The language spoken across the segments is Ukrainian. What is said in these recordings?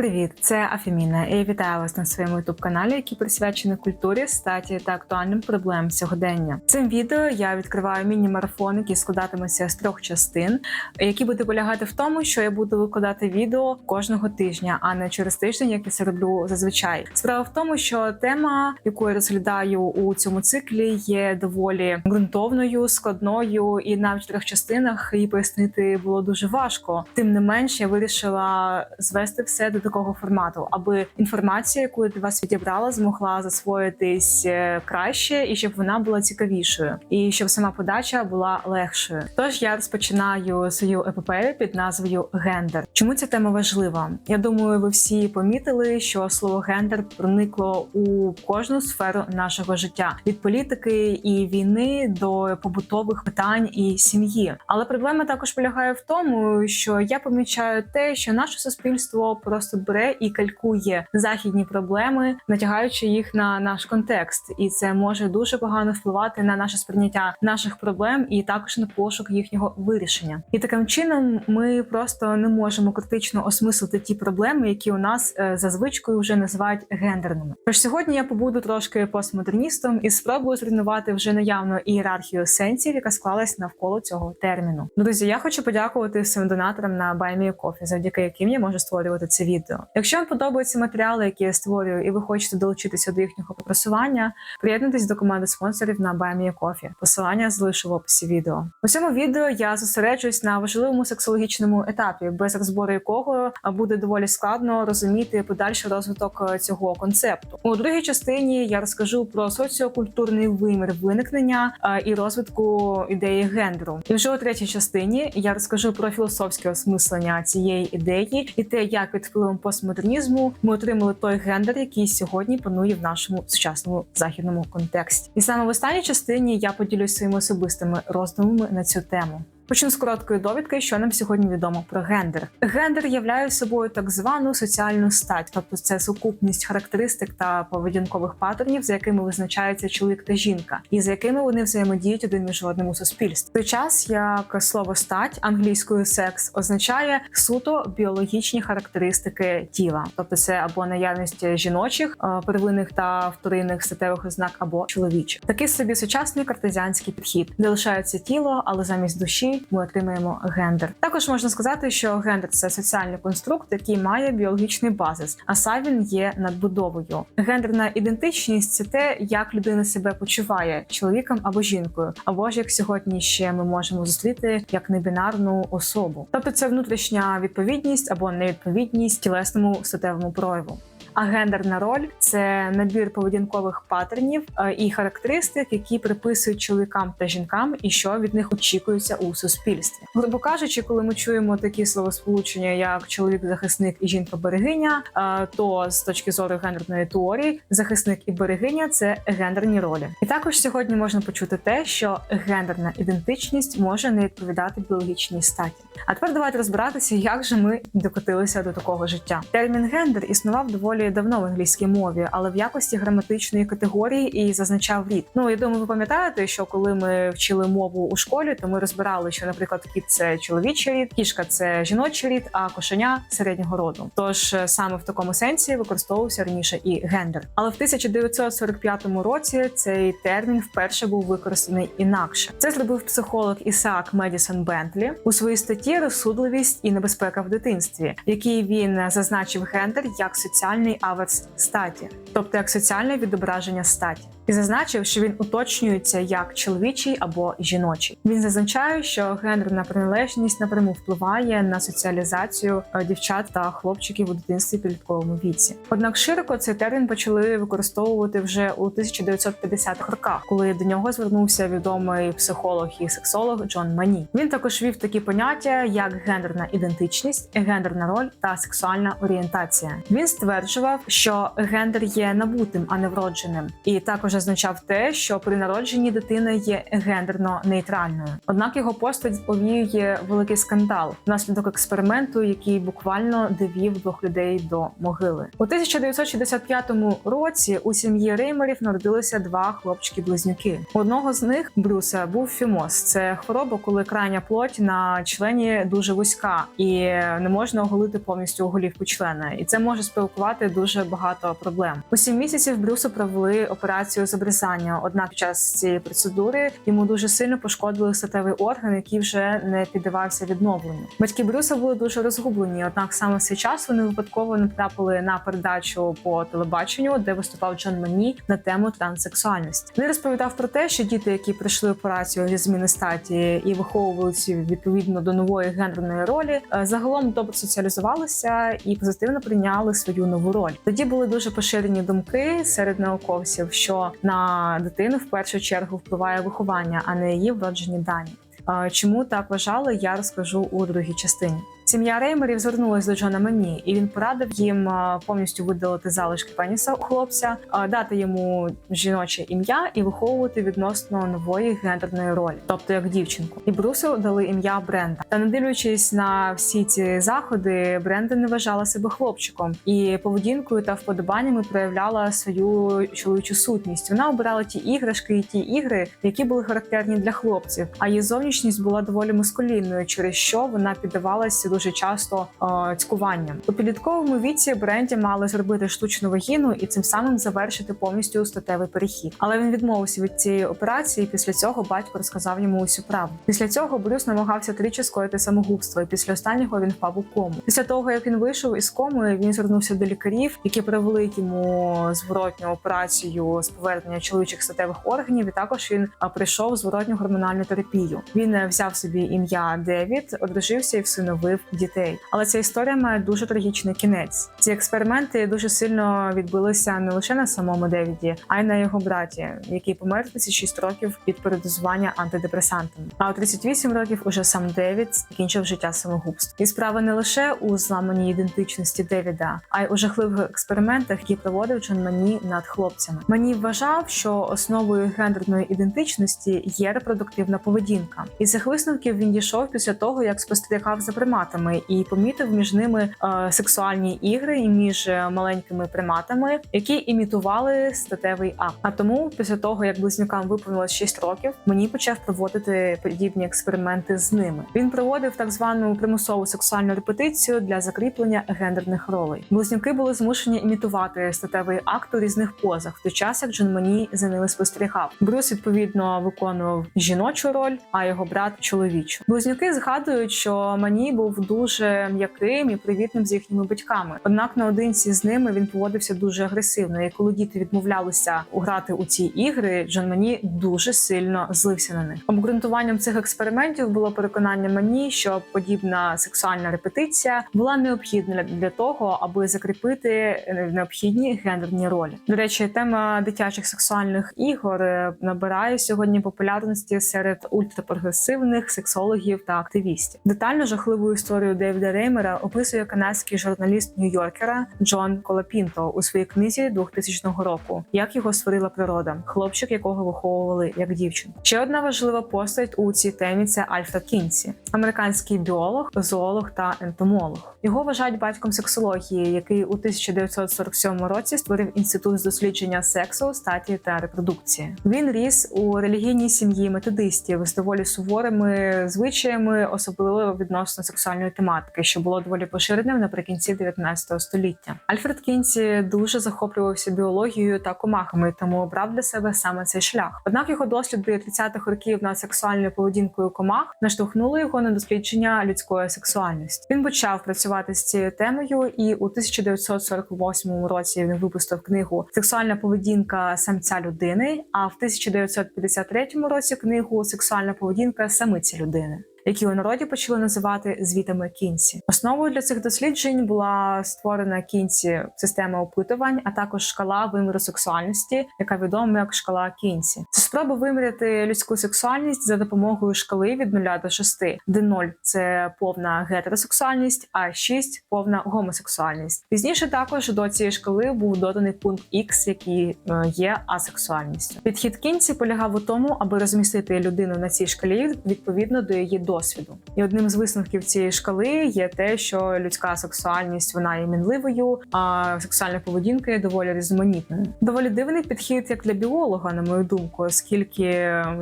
Привіт, це Афеміна. і Я вітаю вас на своєму youtube каналі, який присвячений культурі, статі та актуальним проблемам сьогодення. Цим відео я відкриваю міні-марафон, який складатиметься з трьох частин, який буде полягати в тому, що я буду викладати відео кожного тижня, а не через тиждень, як я це роблю зазвичай. Справа в тому, що тема, яку я розглядаю у цьому циклі, є доволі ґрунтовною, складною, і навіть в трьох частинах її пояснити було дуже важко. Тим не менш, я вирішила звести все до такого формату, аби інформація, яку для вас відібрала, змогла засвоїтись е, краще і щоб вона була цікавішою, і щоб сама подача була легшою. Тож я розпочинаю свою епопею під назвою гендер. Чому ця тема важлива? Я думаю, ви всі помітили, що слово гендер проникло у кожну сферу нашого життя від політики і війни до побутових питань і сім'ї. Але проблема також полягає в тому, що я помічаю те, що наше суспільство просто бере і калькує західні проблеми, натягаючи їх на наш контекст, і це може дуже погано впливати на наше сприйняття наших проблем і також на пошук їхнього вирішення. І таким чином ми просто не можемо критично осмислити ті проблеми, які у нас е, за звичкою вже називають гендерними. Тож сьогодні я побуду трошки постмодерністом і спробую зруйнувати вже наявну ієрархію сенсів, яка склалась навколо цього терміну. Друзі, я хочу подякувати всім донаторам на BuyMeACoffee, завдяки яким я можу створювати це відео. Якщо вам подобаються матеріали, які я створюю, і ви хочете долучитися до їхнього просування, приєднуйтесь до команди спонсорів на BuyMeACoffee. Посилання залишу в описі відео. У цьому відео я зосереджуюсь на важливому сексологічному етапі, без розбору якого буде доволі складно розуміти подальший розвиток цього концепту. У другій частині я розкажу про соціокультурний вимір виникнення е, і розвитку ідеї гендеру. І вже у третій частині я розкажу про філософське осмислення цієї ідеї і те, як під впливом постмодернізму ми отримали той гендер, який сьогодні панує в нашому сучасному західному контексті. І саме в останній частині я поділюсь своїми особистими роздумами на цю тему. Почну з короткої довідки, що нам сьогодні відомо про гендер. Гендер являє собою так звану соціальну стать, тобто це сукупність характеристик та поведінкових паттернів, за якими визначається чоловік та жінка, і за якими вони взаємодіють один між одним у суспільстві. Той час як слово стать англійською секс означає суто біологічні характеристики тіла, тобто це або наявність жіночих е, первинних та вторинних статевих ознак, або чоловічих. Такий собі сучасний картезіанський підхід, де лишається тіло, але замість душі ми отримаємо гендер. Також можна сказати, що гендер це соціальний конструкт, який має біологічний базис, а сам він є надбудовою. Гендерна ідентичність це те, як людина себе почуває чоловіком або жінкою, або ж як сьогодні ще ми можемо зустріти як небінарну особу. Тобто це внутрішня відповідність або невідповідність тілесному статевому прояву. А гендерна роль це набір поведінкових паттернів е, і характеристик, які приписують чоловікам та жінкам, і що від них очікується у суспільстві. Грубо кажучи, коли ми чуємо такі словосполучення, як чоловік-захисник і жінка-берегиня, е, то з точки зору гендерної теорії, захисник і берегиня це гендерні ролі. І також сьогодні можна почути те, що гендерна ідентичність може не відповідати біологічній статі. А тепер давайте розбиратися, як же ми докотилися до такого життя. Термін гендер існував доволі давно в англійській мові, але в якості граматичної категорії і зазначав рід. Ну я думаю, ви пам'ятаєте, що коли ми вчили мову у школі, то ми розбирали, що, наприклад, кіт це чоловічий рід, кішка це жіночий рід, а кошеня середнього роду. Тож е, саме в такому сенсі використовувався раніше і гендер. Але в 1945 році цей термін вперше був використаний інакше. Це зробив психолог Ісаак Медісон Бентлі у своїй статті Розсудливість і небезпека в дитинстві, в якій він зазначив гендер як соціальний аверс статі, тобто як соціальне відображення статі, і зазначив, що він уточнюється як чоловічий або жіночий. Він зазначає, що гендерна приналежність напряму впливає на соціалізацію е, дівчат та хлопчиків у дитинстві підлітковому віці. Однак широко цей термін почали використовувати вже у 1950-х роках, коли до нього звернувся відомий психолог і сексолог Джон Мані. Він також вів такі поняття, як гендерна ідентичність, гендерна роль та сексуальна орієнтація. Він стверджував, що гендер є набутим, а не вродженим, і також означав те, що при народженні дитина є гендерно нейтральною. Однак його постать повіює великий скандал внаслідок експерименту, який буквально довів двох людей до могили. У 1965 році у сім'ї Реймерів народилися два хлопчики-близнюки. Одного з них Брюса був фімоз. Це хвороба, коли крайня плоть на члені дуже вузька і не можна оголити повністю голівку члена, і це може спровокувати дуже багато проблем. У сім місяців Брюсу провели операцію з обрізання. Однак під час цієї процедури йому дуже сильно пошкодили статевий орган, який вже не піддавався відновленню. Батьки Брюса були дуже розгублені. Однак саме в цей час вони випадково натрапили на передачу по телебаченню, де виступав Джон Мані на тему транссексуальності. Він розповідав про те, що діти, які пройшли операцію зі зміни статі і виховувалися відповідно до нової гендерної ролі, е, загалом добре соціалізувалися і позитивно прийняли свою нову роль. Тоді були дуже поширені думки серед науковців, що на дитину в першу чергу впливає виховання, а не її вроджені дані. Е, Чому так вважали, я розкажу у другій частині. Сім'я Реймерів звернулась до Джона Мені, і він порадив їм повністю видалити залишки пеніса у хлопця, дати йому жіноче ім'я і виховувати відносно нової гендерної ролі, тобто як дівчинку. І Брусу дали ім'я Бренда. Та не дивлячись на всі ці заходи, Бренда не вважала себе хлопчиком і поведінкою та вподобаннями проявляла свою чоловічу сутність. Вона обирала ті іграшки і ті ігри, які були характерні для хлопців. А її зовнішність була доволі маскулінною, через що вона піддавалася дуже часто е, цькуванням. У підлітковому віці Бренді мали зробити штучну вагіну і цим самим завершити повністю статевий перехід. Але він відмовився від цієї операції. і Після цього батько розказав йому усю правду. Після цього Брюс намагався тричі скоїти самогубство, і після останнього він впав у кому. Після того як він вийшов із коми, він звернувся до лікарів, які провели йому зворотню операцію з повернення чоловічих статевих органів. І також він прийшов зворотню гормональну терапію. Він е, взяв собі ім'я Девід, одружився і всиновив дітей. Але ця історія має дуже трагічний кінець. Ці експерименти дуже сильно відбилися не лише на самому Девіді, а й на його браті, який помер в 36 років від передозування антидепресантами. А у 38 років уже сам Девід закінчив життя самогубством. І справа не лише у зламаній ідентичності Девіда, а й у жахливих експериментах, які проводив Джон Мані над хлопцями. Мані вважав, що основою гендерної ідентичності є репродуктивна поведінка. І цих висновків він дійшов після того, як спостерігав за приматами і помітив між ними е, сексуальні ігри і між е, маленькими приматами, які імітували статевий акт. А тому, після того як близнюкам виповнилось 6 років, мені почав проводити подібні експерименти з ними. Він проводив так звану примусову сексуальну репетицію для закріплення гендерних ролей. Близнюки були змушені імітувати статевий акт у різних позах, в той час як Джон Мані за ними спостерігав. Брюс відповідно виконував жіночу роль, а його брат чоловічу. Близнюки згадують, що Мані був дуже м'яким і привітним з їхніми батьками. Однак наодинці з ними він поводився дуже агресивно. І коли діти відмовлялися грати у ці ігри, Джон Мані дуже сильно злився на них. Обґрунтуванням цих експериментів було переконання Мані, що подібна сексуальна репетиція була необхідна для того, аби закріпити необхідні гендерні ролі. До речі, тема дитячих сексуальних ігор е, набирає сьогодні популярності серед ультрапрогресивних сексологів та активістів. Детально жахливу історію Девіда Реймера описує канадський журналіст Нью-Йоркера Джон Колапінто у своїй книзі 2000 року, як його створила природа, хлопчик, якого виховували як дівчинку. Ще одна важлива постать у цій темі це Альфред Кінсі, американський біолог, зоолог та ентомолог. Його вважають батьком сексології, який у 1947 році створив інститут з дослідження сексу, статі та репродукції. Він ріс у релігійній сім'ї методистів з доволі суворими звичаями, особливо відносно сексуальної тематики, що було доволі поширеним наприкінці 19 століття. Альфред Кінсі дуже захоплювався біологією та комахами, тому обрав для себе саме цей шлях. Однак його досліди 30-х років над сексуальною поведінкою комах наштовхнули його на дослідження людської сексуальності. Він почав працювати з цією темою, і у 1948 році він випустив книгу Сексуальна поведінка самця людини. А в 1953 році книгу Сексуальна поведінка самиці людини. Які у народі почали називати звітами Кінсі. Основою для цих досліджень була створена Кінсі система опитувань, а також шкала виміру сексуальності, яка відома як шкала Кінсі. Це спроба виміряти людську сексуальність за допомогою шкали від 0 до 6, де 0 – це повна гетеросексуальність, а 6 – повна гомосексуальність. Пізніше також до цієї шкали був доданий пункт X, який е, є асексуальністю. Підхід кінці полягав у тому, аби розмістити людину на цій шкалі відповідно до її досвіду. І одним з висновків цієї шкали є те, що людська сексуальність вона є мінливою, а сексуальна поведінка є доволі різноманітною. Доволі дивний підхід як для біолога, на мою думку, оскільки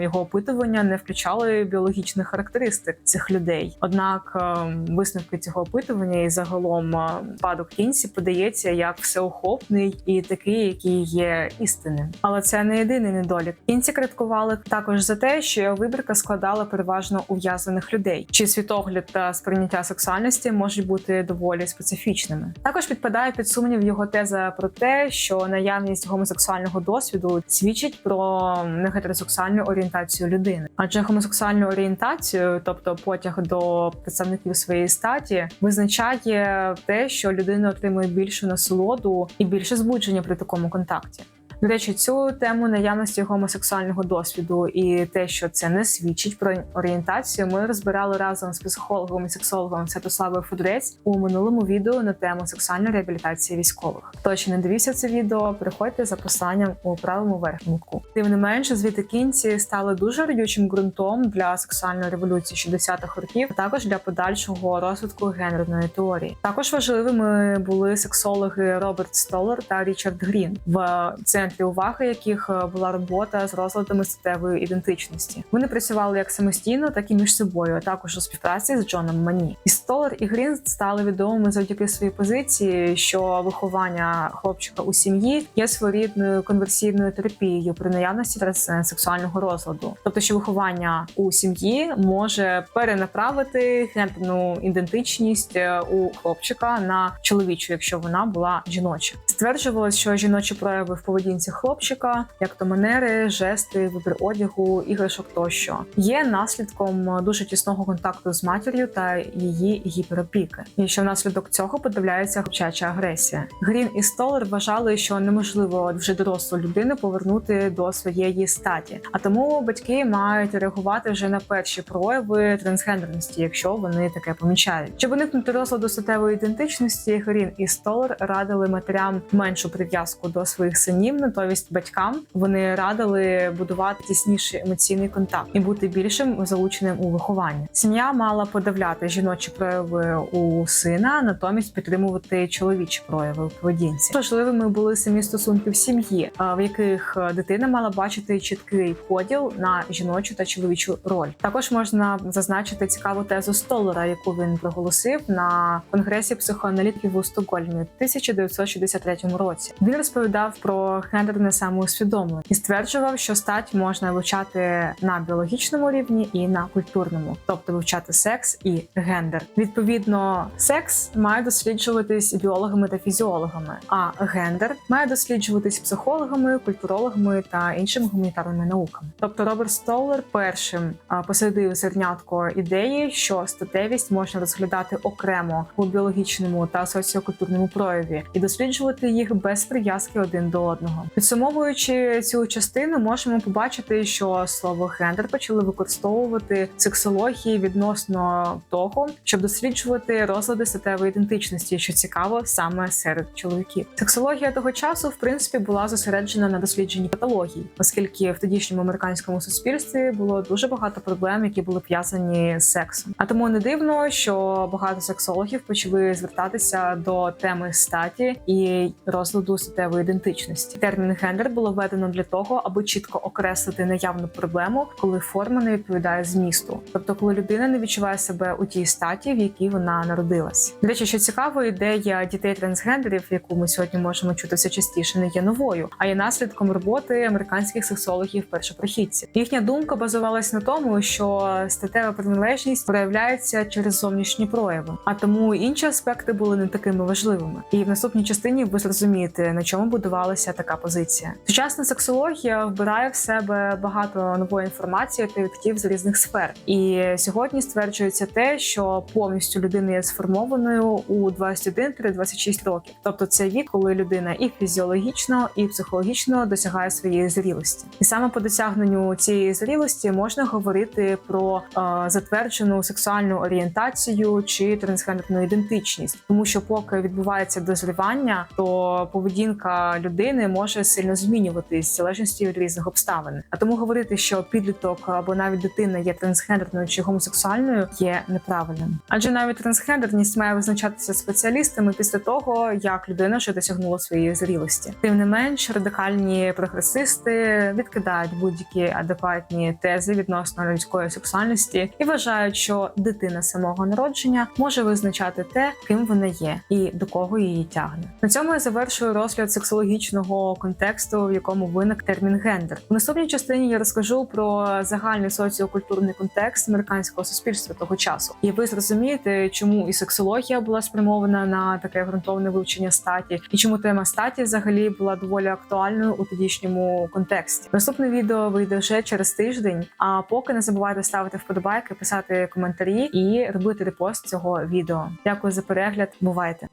його опитування не включали біологічних характеристик цих людей. Однак е, висновки цього опитування і загалом е, спадок кінці подається як всеохопний і такий, який є істинним. Але це не єдиний недолік. Кінці критикували також за те, що його вибірка складала переважно ув'язаних людей, чи світогляд та сприйняття сексуальності можуть бути доволі специфічними. Також підпадає під сумнів його теза про те, що наявність гомосексуального досвіду свідчить про негетеросексуальну орієнтацію людини, адже гомосексуальну орієнтацію, тобто потяг до представників своєї статі, визначає те, що людина отримує більшу насолоду і більше збудження при такому контакті. До речі, цю тему наявності гомосексуального досвіду і те, що це не свідчить про орієнтацію, ми розбирали разом з психологом і сексологом Святославою Федорець у минулому відео на тему сексуальної реабілітації військових. Хто ще не дивився це відео, приходьте за посиланням у правому верхньому. Тим не менше, звіти кінці стали дуже родючим ґрунтом для сексуальної революції 60-х років, а також для подальшого розвитку гендерної теорії. Також важливими були сексологи Роберт Столер та Річард Грін в центрі уваги яких е, була робота з розладами статевої ідентичності. Вони працювали як самостійно, так і між собою, а також у співпраці з Джоном Мані. І Столер і Грін стали відомими завдяки своїй позиції, що виховання хлопчика у сім'ї є своєрідною конверсійною терапією при наявності сексуального розладу, тобто, що виховання у сім'ї може перенаправити гендерну ідентичність е, у хлопчика на чоловічу, якщо вона була жіноча. Стверджувалось, що жіночі прояви в поведінці хлопчика, як то манери, жести, вибір одягу, іграшок тощо, є наслідком дуже тісного контакту з матір'ю та її гіперопіки, і що внаслідок цього подивляється хлопчача агресія. Грін і Столер вважали, що неможливо вже дорослу людину повернути до своєї статі, а тому батьки мають реагувати вже на перші прояви трансгендерності, якщо вони таке помічають. Щоб уникнути розладу статевої ідентичності, Грін і Столер радили матерям меншу прив'язку до своїх синів, натомість батькам вони радили будувати тісніший емоційний контакт і бути більшим залученим у вихованні. Сім'я мала подавляти жіночі прояви у сина, натомість підтримувати чоловічі прояви у поведінці. Важливими були самі стосунки в сім'ї, в яких дитина мала бачити чіткий поділ на жіночу та чоловічу роль. Також можна зазначити цікаву тезу Столера, яку він проголосив на конгресі психоаналітиків у Стокгольмі у 1963 році. Він розповідав про гендерне самоусвідомлення і стверджував, що стать можна вивчати на біологічному рівні і на культурному, тобто вивчати секс і гендер. Відповідно, секс має досліджуватись біологами та фізіологами, а гендер має досліджуватись психологами, культурологами та іншими гуманітарними науками. Тобто Роберт Стоулер першим посадив зернятко ідеї, що статевість можна розглядати окремо у біологічному та соціокультурному прояві і досліджувати їх без прив'язки один до одного. Підсумовуючи цю частину, можемо побачити, що слово гендер почали використовувати сексології відносно того, щоб досліджувати розлади статевої ідентичності, що цікаво саме серед чоловіків. Сексологія того часу, в принципі, була зосереджена на дослідженні патології, оскільки в тодішньому американському суспільстві було дуже багато проблем, які були пов'язані з сексом. А тому не дивно, що багато сексологів почали звертатися до теми статі і розладу статевої ідентичності. Термін гендер було введено для того, аби чітко окреслити наявну проблему, коли форма не відповідає змісту, тобто коли людина не відчуває себе у тій статі, в якій вона народилась. До речі, що цікаво, ідея дітей трансгендерів, яку ми сьогодні можемо чути все частіше, не є новою, а є наслідком роботи американських сексологів першопрохідців. Їхня думка базувалась на тому, що статева приналежність проявляється через зовнішні прояви, а тому інші аспекти були не такими важливими. І в наступній частині ви зрозумієте, на чому будувалася така позиція. Сучасна сексологія вбирає в себе багато нової інформації та відкриттів з різних сфер. І сьогодні стверджується те, що повністю людина є сформованою у 21-26 років. Тобто це вік, коли людина і фізіологічно, і психологічно досягає своєї зрілості. І саме по досягненню цієї зрілості можна говорити про е, затверджену сексуальну орієнтацію чи трансгендерну ідентичність, тому що поки відбувається дозрівання, то поведінка людини може сильно змінюватись в залежності від різних обставин. А тому говорити, що підліток або навіть дитина є трансгендерною чи гомосексуальною, є неправильним. Адже навіть трансгендерність має визначатися спеціалістами після того, як людина вже досягнула своєї зрілості. Тим не менш, радикальні прогресисти відкидають будь-які адекватні тези відносно людської сексуальності і вважають, що дитина самого народження може визначати те, ким вона є і до кого її тягне. На цьому я завершую розгляд сексологічного контексту, в якому виник термін гендер. У наступній частині я розкажу про загальний соціокультурний контекст американського суспільства того часу, і ви зрозумієте, чому і сексологія була спрямована на таке ґрунтовне вивчення статі, і чому тема статі взагалі була доволі актуальною у тодішньому контексті. Наступне відео вийде вже через тиждень. А поки не забувайте ставити вподобайки, писати коментарі і робити репост цього відео. Дякую за перегляд. Бувайте!